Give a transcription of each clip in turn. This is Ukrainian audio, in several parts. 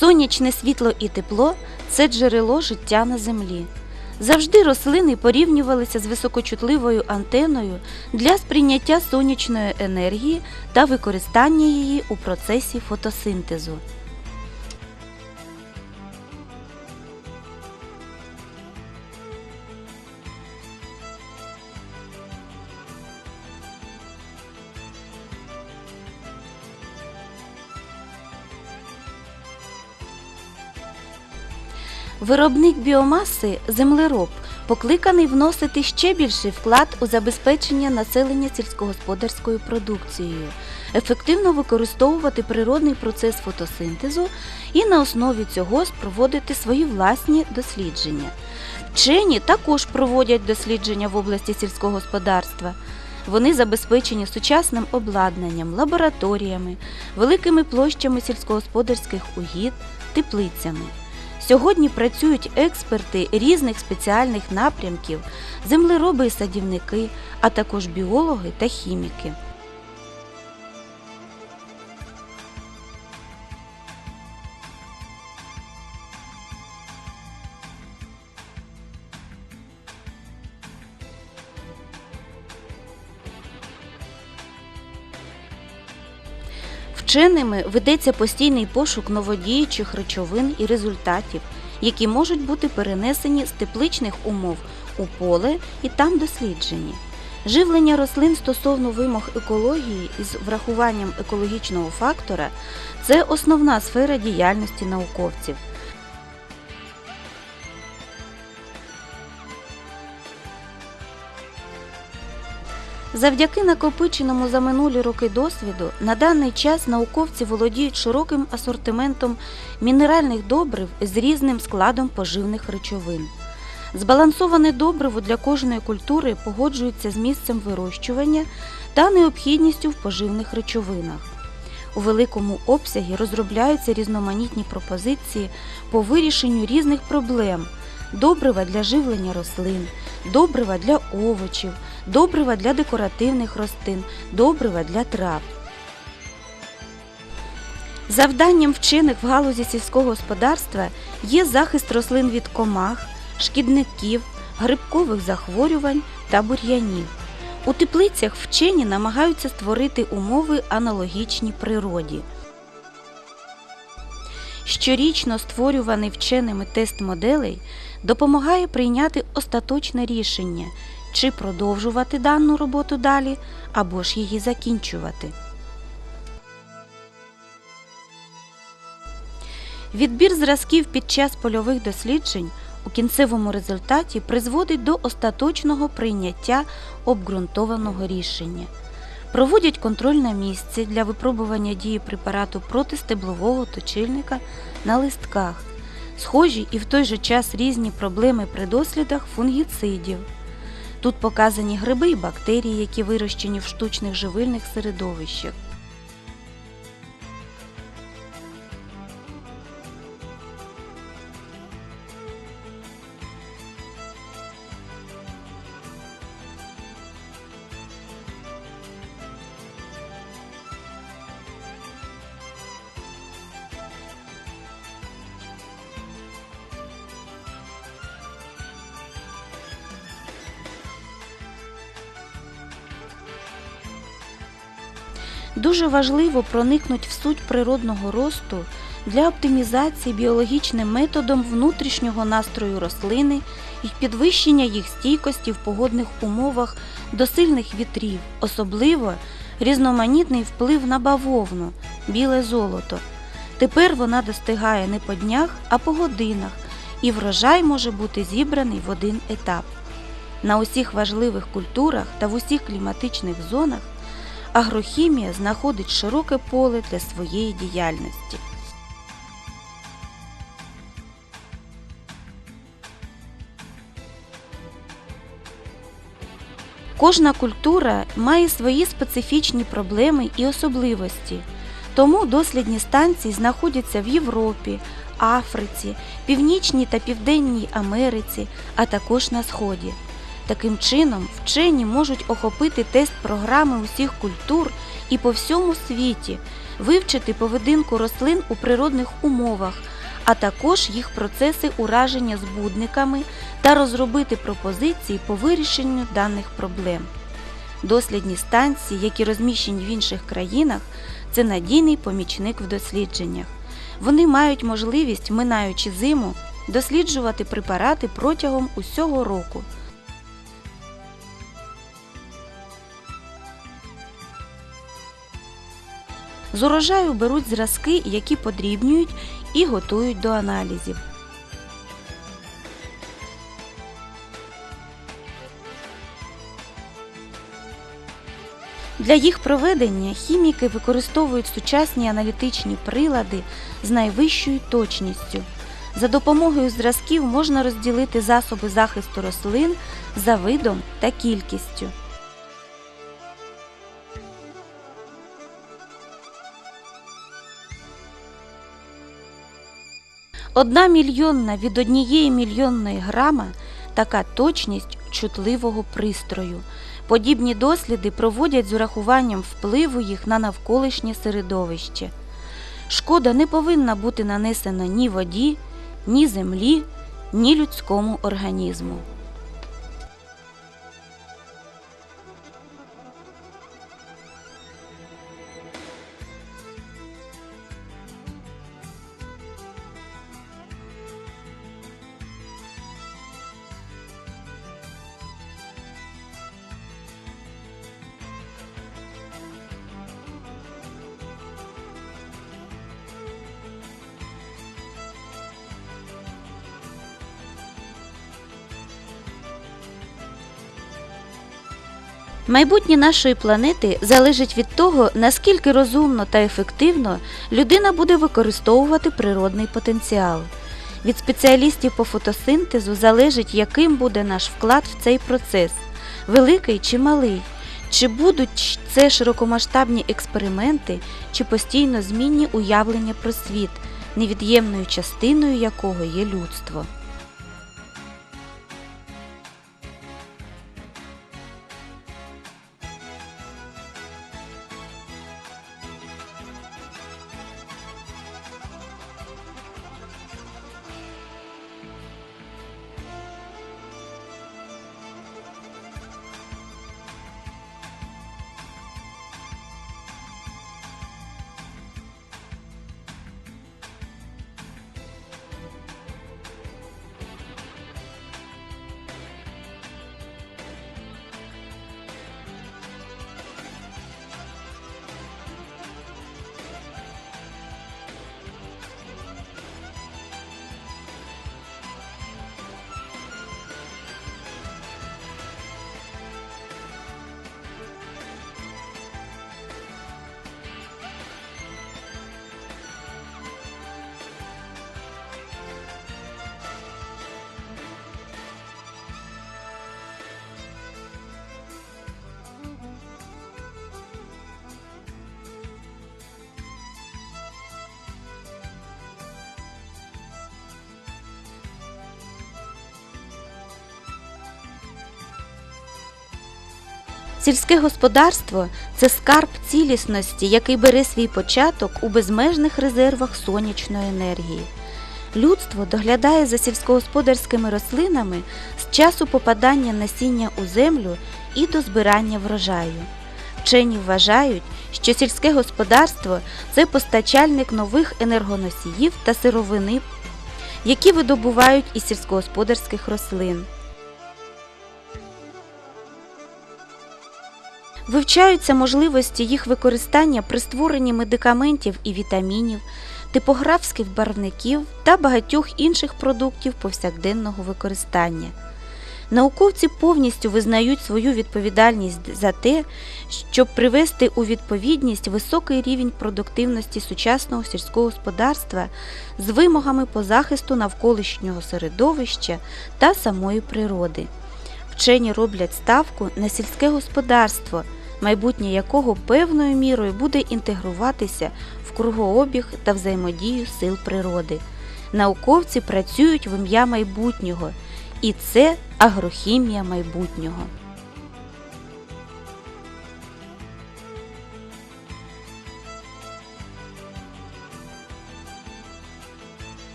Сонячне світло і тепло це джерело життя на землі. Завжди рослини порівнювалися з високочутливою антеною для сприйняття сонячної енергії та використання її у процесі фотосинтезу. Виробник біомаси землероб покликаний вносити ще більший вклад у забезпечення населення сільськогосподарською продукцією, ефективно використовувати природний процес фотосинтезу і на основі цього спроводити свої власні дослідження. Вчені також проводять дослідження в області сільського господарства. Вони забезпечені сучасним обладнанням, лабораторіями, великими площами сільськогосподарських угід, теплицями. Сьогодні працюють експерти різних спеціальних напрямків, землероби і садівники, а також біологи та хіміки. Вченими ведеться постійний пошук новодіючих речовин і результатів, які можуть бути перенесені з тепличних умов у поле і там досліджені. Живлення рослин стосовно вимог екології із врахуванням екологічного фактора це основна сфера діяльності науковців. Завдяки накопиченому за минулі роки досвіду на даний час науковці володіють широким асортиментом мінеральних добрив з різним складом поживних речовин. Збалансоване добриво для кожної культури погоджується з місцем вирощування та необхідністю в поживних речовинах. У великому обсягі розробляються різноманітні пропозиції по вирішенню різних проблем: добрива для живлення рослин, добрива для овочів, добрива для декоративних рослин, добрива для трав. Завданням вчених в галузі сільського господарства є захист рослин від комах, шкідників, грибкових захворювань та бур'янів. У теплицях вчені намагаються створити умови аналогічні природі. Щорічно створюваний вченими тест моделей допомагає прийняти остаточне рішення, чи продовжувати дану роботу далі, або ж її закінчувати. Відбір зразків під час польових досліджень у кінцевому результаті призводить до остаточного прийняття обґрунтованого рішення. Проводять контроль на місці для випробування дії препарату проти стеблового точильника на листках, схожі і в той же час різні проблеми при дослідах фунгіцидів. Тут показані гриби і бактерії, які вирощені в штучних живильних середовищах. Дуже важливо проникнути в суть природного росту для оптимізації біологічним методом внутрішнього настрою рослини і підвищення їх стійкості в погодних умовах до сильних вітрів, особливо різноманітний вплив на бавовну, біле золото. Тепер вона достигає не по днях, а по годинах, і врожай може бути зібраний в один етап. На усіх важливих культурах та в усіх кліматичних зонах агрохімія знаходить широке поле для своєї діяльності. Кожна культура має свої специфічні проблеми і особливості, тому дослідні станції знаходяться в Європі, Африці, Північній та Південній Америці, а також на Сході. Таким чином, вчені можуть охопити тест програми усіх культур і по всьому світі, вивчити поведінку рослин у природних умовах, а також їх процеси ураження збудниками та розробити пропозиції по вирішенню даних проблем. Дослідні станції, які розміщені в інших країнах, це надійний помічник в дослідженнях. Вони мають можливість, минаючи зиму, досліджувати препарати протягом усього року. З урожаю беруть зразки, які подрібнюють і готують до аналізів. Для їх проведення хіміки використовують сучасні аналітичні прилади з найвищою точністю. За допомогою зразків можна розділити засоби захисту рослин за видом та кількістю. Одна мільйонна від однієї мільйонної грама така точність чутливого пристрою. Подібні досліди проводять з урахуванням впливу їх на навколишнє середовище. Шкода не повинна бути нанесена ні воді, ні землі, ні людському організму. Майбутнє нашої планети залежить від того, наскільки розумно та ефективно людина буде використовувати природний потенціал. Від спеціалістів по фотосинтезу залежить, яким буде наш вклад в цей процес великий чи малий. Чи будуть це широкомасштабні експерименти, чи постійно змінні уявлення про світ, невід'ємною частиною якого є людство. Сільське господарство це скарб цілісності, який бере свій початок у безмежних резервах сонячної енергії. Людство доглядає за сільськогосподарськими рослинами з часу попадання насіння у землю і до збирання врожаю. Вчені вважають, що сільське господарство це постачальник нових енергоносіїв та сировини, які видобувають із сільськогосподарських рослин. Вивчаються можливості їх використання при створенні медикаментів і вітамінів, типографських барвників та багатьох інших продуктів повсякденного використання. Науковці повністю визнають свою відповідальність за те, щоб привести у відповідність високий рівень продуктивності сучасного сільського господарства з вимогами по захисту навколишнього середовища та самої природи. Вчені роблять ставку на сільське господарство, майбутнє якого певною мірою буде інтегруватися в кругообіг та взаємодію сил природи. Науковці працюють в ім'я майбутнього, і це агрохімія майбутнього.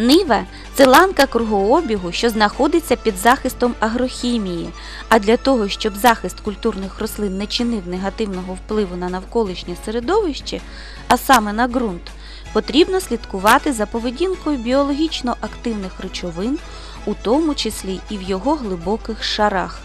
Нива це ланка кругообігу, що знаходиться під захистом агрохімії. А для того, щоб захист культурних рослин не чинив негативного впливу на навколишнє середовище, а саме на ґрунт, потрібно слідкувати за поведінкою біологічно активних речовин, у тому числі і в його глибоких шарах.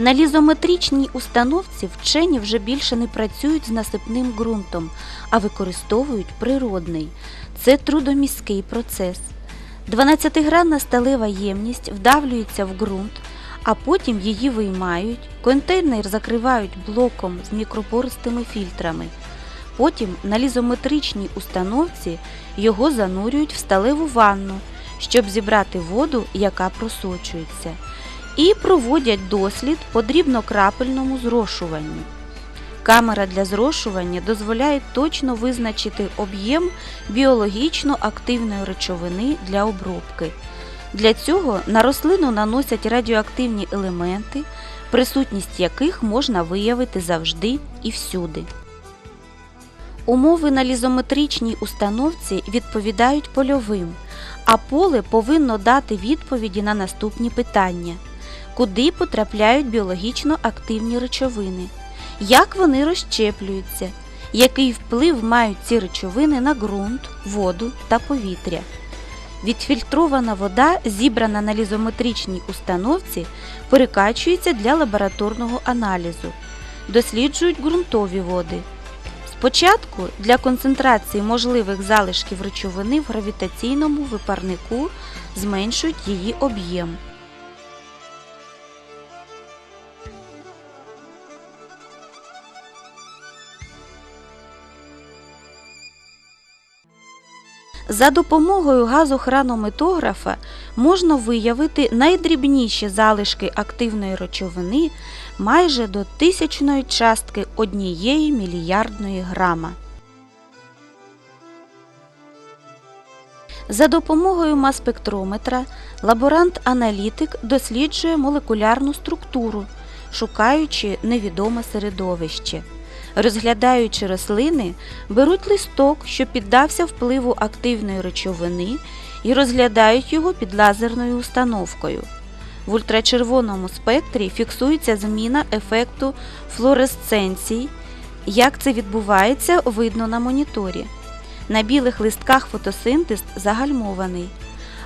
На лізометричній установці вчені вже більше не працюють з насипним ґрунтом, а використовують природний. Це трудоміський процес. 12-гранна сталева ємність вдавлюється в ґрунт, а потім її виймають, контейнер закривають блоком з мікропористими фільтрами. Потім на лізометричній установці його занурюють в сталеву ванну, щоб зібрати воду, яка просочується і проводять дослід по дрібнокрапельному зрошуванню. Камера для зрошування дозволяє точно визначити об'єм біологічно активної речовини для обробки. Для цього на рослину наносять радіоактивні елементи, присутність яких можна виявити завжди і всюди. Умови на лізометричній установці відповідають польовим, а поле повинно дати відповіді на наступні питання куди потрапляють біологічно активні речовини, як вони розщеплюються, який вплив мають ці речовини на ґрунт, воду та повітря. Відфільтрована вода, зібрана на лізометричній установці, перекачується для лабораторного аналізу. Досліджують ґрунтові води. Спочатку для концентрації можливих залишків речовини в гравітаційному випарнику зменшують її об'єм. За допомогою газохранометографа можна виявити найдрібніші залишки активної речовини майже до тисячної частки однієї мільярдної грама. За допомогою мас-спектрометра лаборант-аналітик досліджує молекулярну структуру, шукаючи невідоме середовище. Розглядаючи рослини, беруть листок, що піддався впливу активної речовини, і розглядають його під лазерною установкою. В ультрачервоному спектрі фіксується зміна ефекту флуоресценції. Як це відбувається, видно на моніторі. На білих листках фотосинтез загальмований.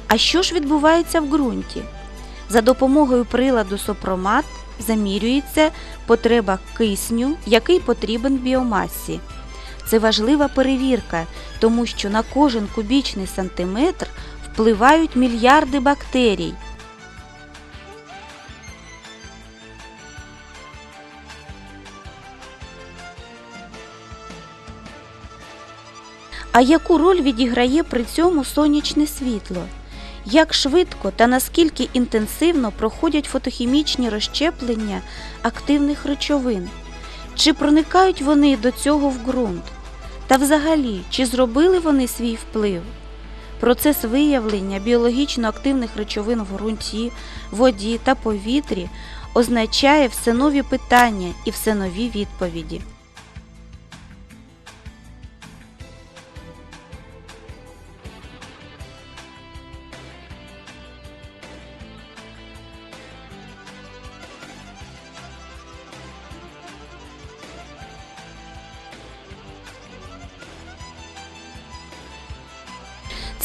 А що ж відбувається в ґрунті? За допомогою приладу сопромат замірюється потреба кисню, який потрібен біомасі. Це важлива перевірка, тому що на кожен кубічний сантиметр впливають мільярди бактерій. А яку роль відіграє при цьому сонячне світло? Як швидко та наскільки інтенсивно проходять фотохімічні розщеплення активних речовин, чи проникають вони до цього в ґрунт, та взагалі, чи зробили вони свій вплив. Процес виявлення біологічно активних речовин в ґрунті, воді та повітрі означає все нові питання і все нові відповіді.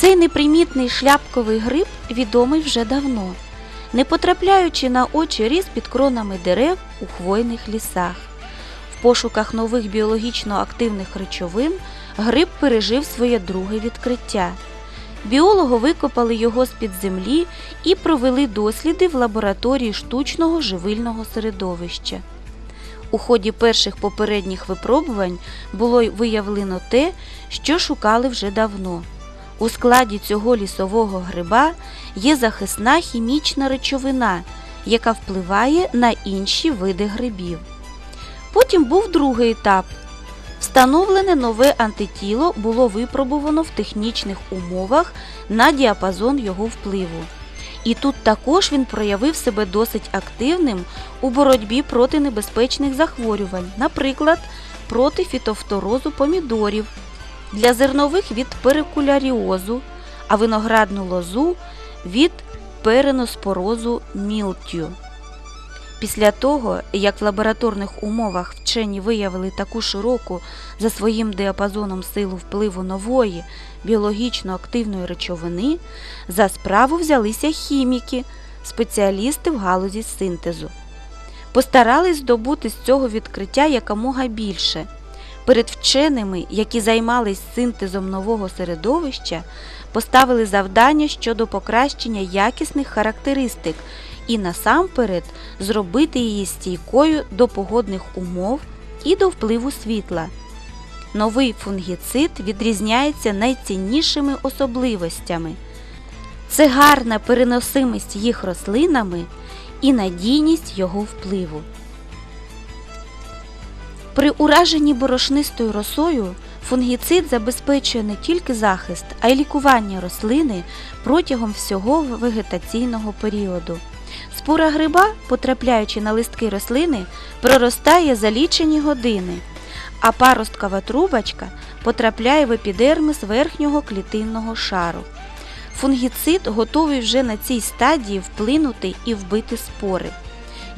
Цей непримітний шляпковий гриб відомий вже давно, не потрапляючи на очі ріс під кронами дерев у хвойних лісах. В пошуках нових біологічно активних речовин гриб пережив своє друге відкриття. Біологи викопали його з-під землі і провели досліди в лабораторії штучного живильного середовища. У ході перших попередніх випробувань було виявлено те, що шукали вже давно. У складі цього лісового гриба є захисна хімічна речовина, яка впливає на інші види грибів. Потім був другий етап. Встановлене нове антитіло було випробувано в технічних умовах на діапазон його впливу. І тут також він проявив себе досить активним у боротьбі проти небезпечних захворювань, наприклад, проти фітофторозу помідорів, для зернових від перикуляріозу, а виноградну лозу від переноспорозу мілтю. Після того, як в лабораторних умовах вчені виявили таку широку за своїм діапазоном силу впливу нової біологічно активної речовини, за справу взялися хіміки, спеціалісти в галузі синтезу. Постарались здобути з цього відкриття якомога більше. Перед вченими, які займались синтезом нового середовища, поставили завдання щодо покращення якісних характеристик і насамперед зробити її стійкою до погодних умов і до впливу світла. Новий фунгіцид відрізняється найціннішими особливостями. Це гарна переносимість їх рослинами і надійність його впливу. При ураженні борошнистою росою фунгіцид забезпечує не тільки захист, а й лікування рослини протягом всього вегетаційного періоду. Спора гриба, потрапляючи на листки рослини, проростає за лічені години, а паросткова трубочка потрапляє в епідермис верхнього клітинного шару. Фунгіцид готовий вже на цій стадії вплинути і вбити спори.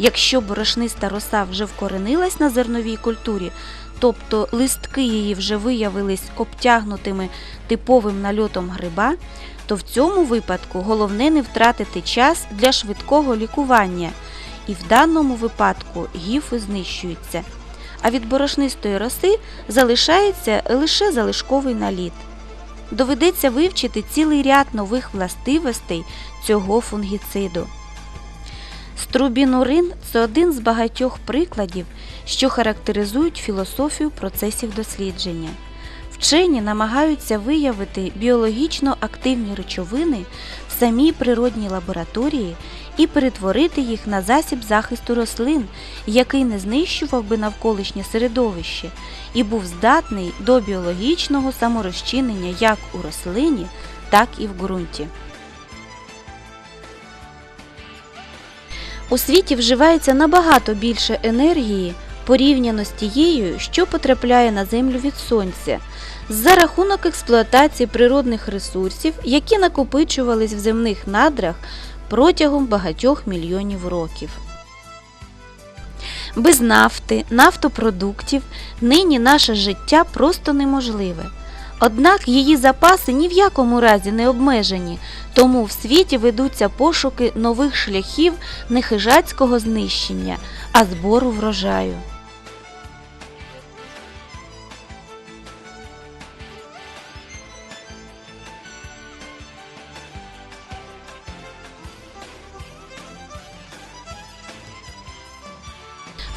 Якщо борошниста роса вже вкоренилась на зерновій культурі, тобто листки її вже виявились обтягнутими типовим нальотом гриба, то в цьому випадку головне не втратити час для швидкого лікування, і в даному випадку гіфи знищуються. А від борошнистої роси залишається лише залишковий наліт. Доведеться вивчити цілий ряд нових властивостей цього фунгіциду. Струбінурин це один з багатьох прикладів, що характеризують філософію процесів дослідження. Вчені намагаються виявити біологічно активні речовини в самій природній лабораторії і перетворити їх на засіб захисту рослин, який не знищував би навколишнє середовище і був здатний до біологічного саморозчинення як у рослині, так і в ґрунті. У світі вживається набагато більше енергії порівняно з тією, що потрапляє на землю від сонця, за рахунок експлуатації природних ресурсів, які накопичувались в земних надрах протягом багатьох мільйонів років. Без нафти, нафтопродуктів нині наше життя просто неможливе. Однак її запаси ні в якому разі не обмежені, тому в світі ведуться пошуки нових шляхів не хижацького знищення, а збору врожаю.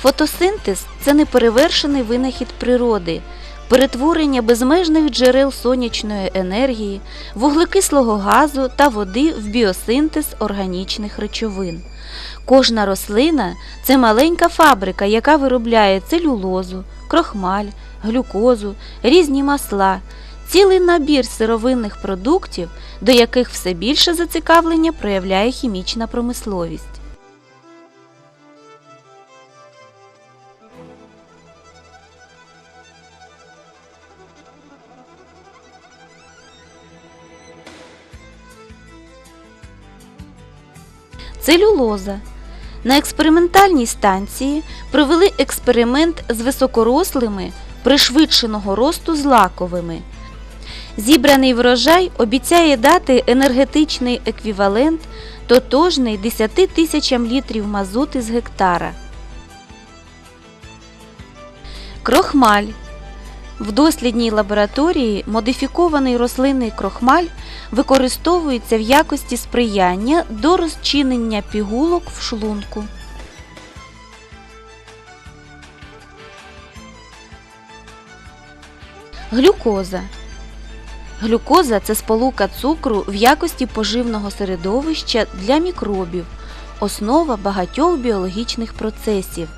Фотосинтез це неперевершений винахід природи, перетворення безмежних джерел сонячної енергії, вуглекислого газу та води в біосинтез органічних речовин. Кожна рослина це маленька фабрика, яка виробляє целюлозу, крохмаль, глюкозу, різні масла, цілий набір сировинних продуктів, до яких все більше зацікавлення проявляє хімічна промисловість. Целюлоза. На експериментальній станції провели експеримент з високорослими пришвидшеного росту злаковими. Зібраний врожай обіцяє дати енергетичний еквівалент тотожний 10 тисячам літрів мазути з гектара. Крохмаль. В дослідній лабораторії модифікований рослинний крохмаль використовується в якості сприяння до розчинення пігулок в шлунку. Глюкоза. Глюкоза це сполука цукру в якості поживного середовища для мікробів, основа багатьох біологічних процесів.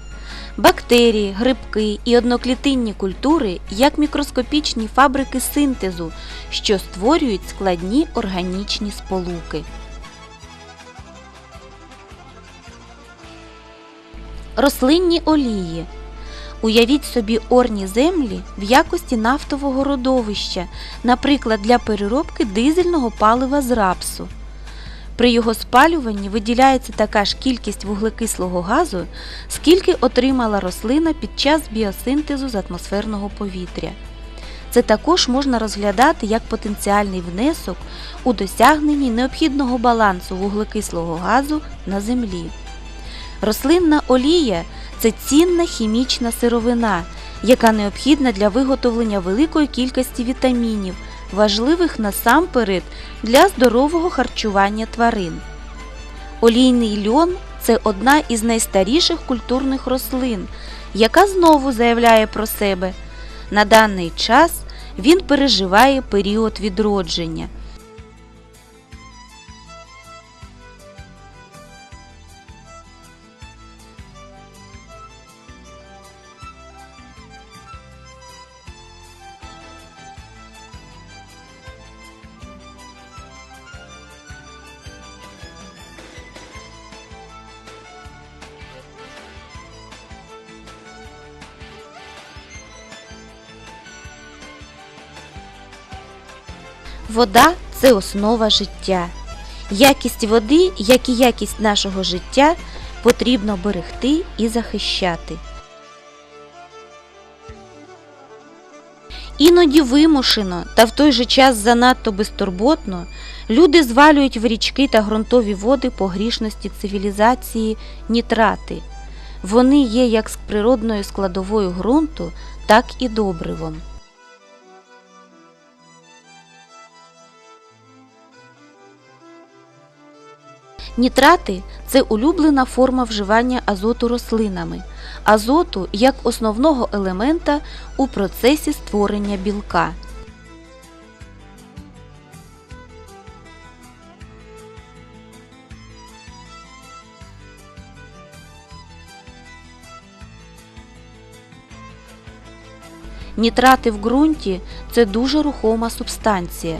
Бактерії, грибки і одноклітинні культури як мікроскопічні фабрики синтезу, що створюють складні органічні сполуки. Рослинні олії. Уявіть собі орні землі в якості нафтового родовища, наприклад, для переробки дизельного палива з рапсу. При його спалюванні виділяється така ж кількість вуглекислого газу, скільки отримала рослина під час біосинтезу з атмосферного повітря. Це також можна розглядати як потенціальний внесок у досягненні необхідного балансу вуглекислого газу на землі. Рослинна олія це цінна хімічна сировина, яка необхідна для виготовлення великої кількості вітамінів, важливих насамперед для здорового харчування тварин. Олійний льон це одна із найстаріших культурних рослин, яка знову заявляє про себе. На даний час він переживає період відродження. Вода це основа життя. Якість води, як і якість нашого життя, потрібно берегти і захищати. Іноді вимушено та в той же час занадто безтурботно люди звалюють в річки та ґрунтові води по грішності цивілізації нітрати. Вони є як з природною складовою ґрунту, так і добривом. Нітрати це улюблена форма вживання азоту рослинами, азоту як основного елемента у процесі створення білка. Нітрати в ґрунті це дуже рухома субстанція.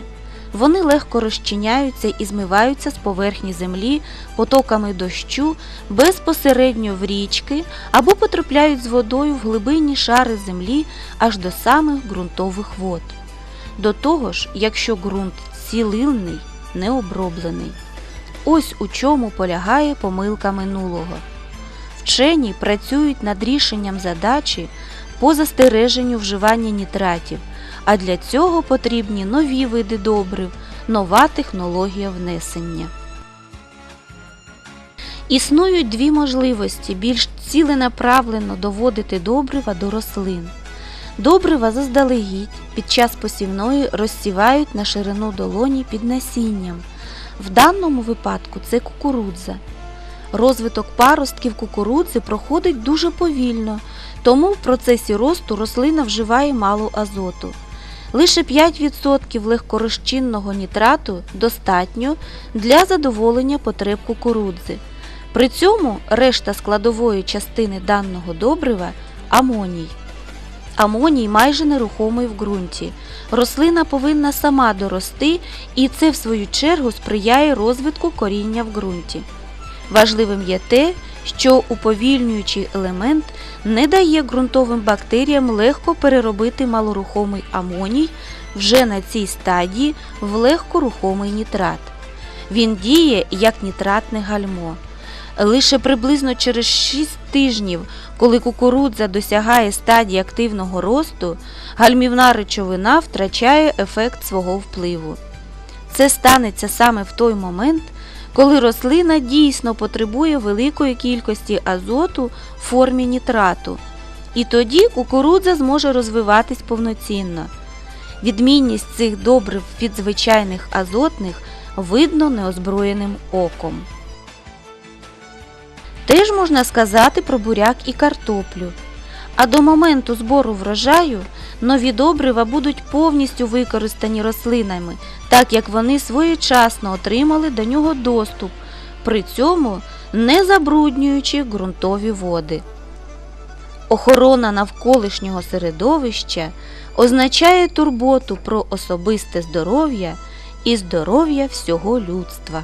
Вони легко розчиняються і змиваються з поверхні землі потоками дощу безпосередньо в річки або потрапляють з водою в глибинні шари землі аж до самих ґрунтових вод. До того ж, якщо ґрунт цілильний, необроблений. Ось у чому полягає помилка минулого. Вчені працюють над рішенням задачі по застереженню вживання нітратів а для цього потрібні нові види добрив, нова технологія внесення. Існують дві можливості більш ціленаправлено доводити добрива до рослин. Добрива заздалегідь під час посівної розсівають на ширину долоні під насінням. В даному випадку це кукурудза. Розвиток паростків кукурудзи проходить дуже повільно, тому в процесі росту рослина вживає мало азоту. Лише 5% легкорозчинного нітрату достатньо для задоволення потреб кукурудзи. При цьому решта складової частини даного добрива амоній. Амоній майже нерухомий в ґрунті. Рослина повинна сама дорости, і це, в свою чергу, сприяє розвитку коріння в ґрунті. Важливим є те, що уповільнюючий елемент не дає ґрунтовим бактеріям легко переробити малорухомий амоній вже на цій стадії в легкорухомий нітрат. Він діє як нітратне гальмо. Лише приблизно через 6 тижнів, коли кукурудза досягає стадії активного росту, гальмівна речовина втрачає ефект свого впливу. Це станеться саме в той момент, коли рослина дійсно потребує великої кількості азоту в формі нітрату. І тоді кукурудза зможе розвиватись повноцінно. Відмінність цих добрив від звичайних азотних видно неозброєним оком. Теж можна сказати про буряк і картоплю. А до моменту збору врожаю нові добрива будуть повністю використані рослинами, так як вони своєчасно отримали до нього доступ, при цьому не забруднюючи ґрунтові води. Охорона навколишнього середовища означає турботу про особисте здоров'я і здоров'я всього людства.